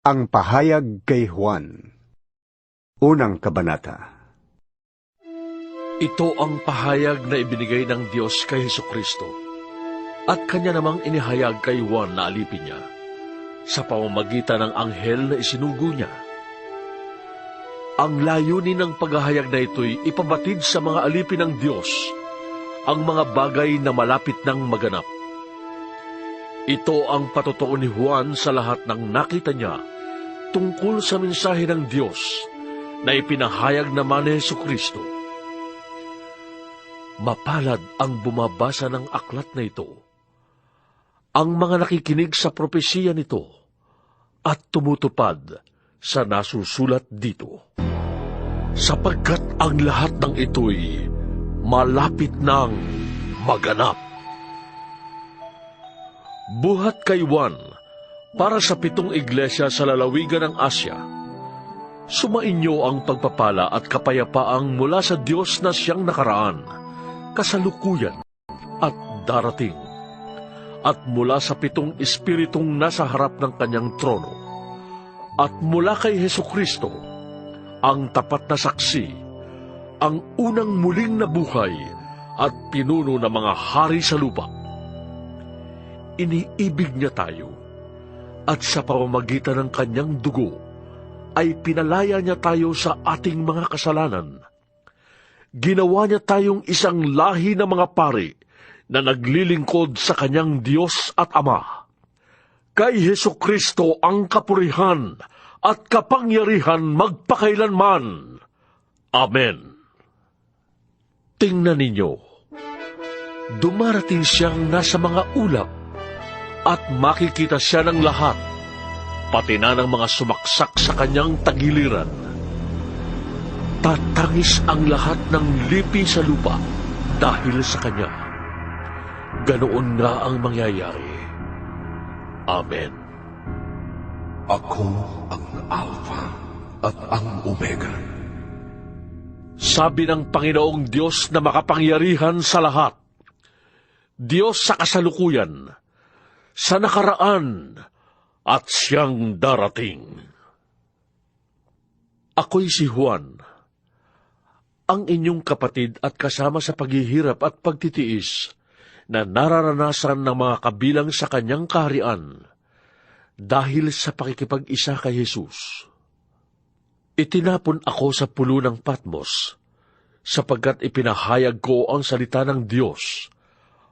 Ang pahayag kay Juan Unang Kabanata Ito ang pahayag na ibinigay ng Diyos kay Heso Kristo at kanya namang inihayag kay Juan na alipin niya sa pamamagitan ng anghel na isinugo niya. Ang layunin ng paghahayag na ito'y ipabatid sa mga alipin ng Diyos ang mga bagay na malapit ng maganap. Ito ang patotoo ni Juan sa lahat ng nakita niya tungkol sa mensahe ng Diyos na ipinahayag naman ni Heso Kristo. Mapalad ang bumabasa ng aklat na ito, ang mga nakikinig sa propesiya nito at tumutupad sa nasusulat dito. Sapagkat ang lahat ng ito'y malapit ng maganap. Buhat kay Juan para sa pitong iglesia sa lalawigan ng Asya. Sumainyo ang pagpapala at kapayapaang mula sa Diyos na siyang nakaraan, kasalukuyan at darating, at mula sa pitong espiritong nasa harap ng kanyang trono, at mula kay Heso Kristo, ang tapat na saksi, ang unang muling nabuhay at pinuno ng mga hari sa lupa. Iniibig niya tayo, at sa pamamagitan ng kanyang dugo, ay pinalaya niya tayo sa ating mga kasalanan. Ginawa niya tayong isang lahi ng mga pari na naglilingkod sa kanyang Diyos at Ama. Kay Heso Kristo ang kapurihan at kapangyarihan magpakailanman. Amen. Tingnan ninyo, dumarating siyang nasa mga ulap at makikita siya ng lahat, pati na ng mga sumaksak sa kanyang tagiliran. Tatangis ang lahat ng lipi sa lupa dahil sa kanya. Ganoon nga ang mangyayari. Amen. Ako ang Alpha at ang Omega. Sabi ng Panginoong Diyos na makapangyarihan sa lahat, Diyos sa kasalukuyan, sa nakaraan, at siyang darating. Ako'y si Juan, ang inyong kapatid at kasama sa paghihirap at pagtitiis na nararanasan ng mga kabilang sa kanyang kaharian dahil sa pakikipag-isa kay Jesus. Itinapon ako sa pulo ng Patmos sapagkat ipinahayag ko ang salita ng Diyos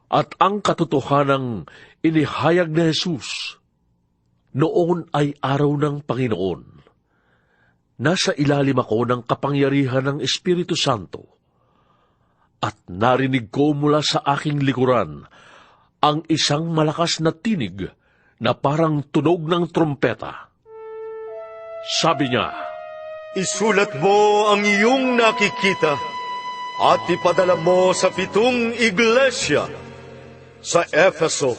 at ang katotohanang inihayag ni Jesus. Noon ay araw ng Panginoon. Nasa ilalim ako ng kapangyarihan ng Espiritu Santo at narinig ko mula sa aking likuran ang isang malakas na tinig na parang tunog ng trompeta. Sabi niya, Isulat mo ang iyong nakikita at ipadala mo sa pitong iglesia sa Efeso,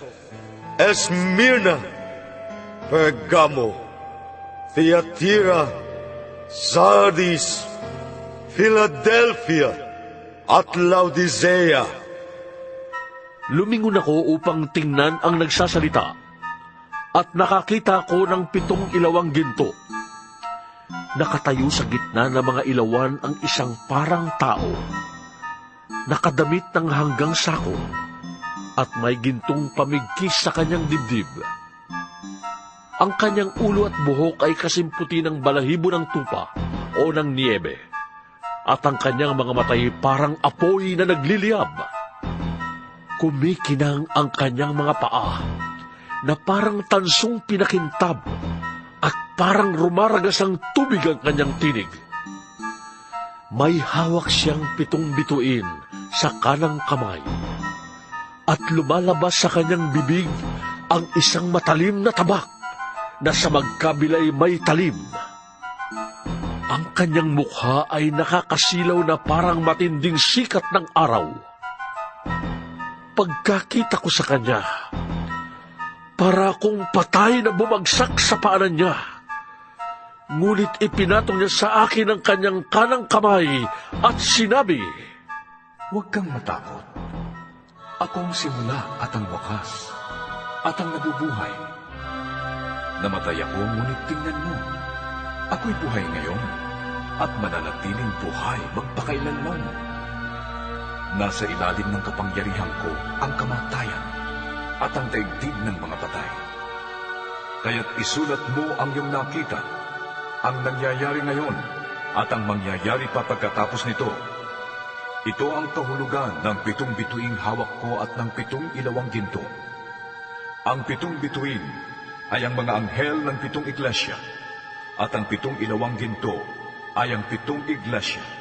Esmirna, Pergamo, Thyatira, Sardis, Philadelphia, at Laodicea. Lumingon ako upang tingnan ang nagsasalita at nakakita ko ng pitong ilawang ginto. Nakatayo sa gitna ng mga ilawan ang isang parang tao. Nakadamit ng hanggang sako at may gintong pamigkis sa kanyang dibdib. Ang kanyang ulo at buhok ay kasimputi ng balahibo ng tupa o ng niebe at ang kanyang mga matay parang apoy na nagliliyab. Kumikinang ang kanyang mga paa na parang tansong pinakintab at parang rumaragas ang tubig ang kanyang tinig. May hawak siyang pitong bituin sa kanang kamay at lumalabas sa kanyang bibig ang isang matalim na tabak na sa magkabilay may talim. Ang kanyang mukha ay nakakasilaw na parang matinding sikat ng araw. Pagkakita ko sa kanya, para akong patay na bumagsak sa paanan niya. Ngunit ipinatong niya sa akin ang kanyang kanang kamay at sinabi, Huwag kang matakot. Ako ang simula at ang wakas, at ang nabubuhay. Namatay ako, ngunit tingnan mo, Ako'y buhay ngayon at mananatiling buhay magpakailanman. Nasa ilalim ng kapangyarihan ko ang kamatayan at ang daigdig ng mga patay. Kaya't isulat mo ang iyong nakita, ang nangyayari ngayon at ang mangyayari pa pagkatapos nito. Ito ang kahulugan ng pitong bituing hawak ko at ng pitong ilawang ginto. Ang pitong bituin ay ang mga anghel ng pitong iglesia at ang pitong ilawang ginto ay ang pitong iglesia.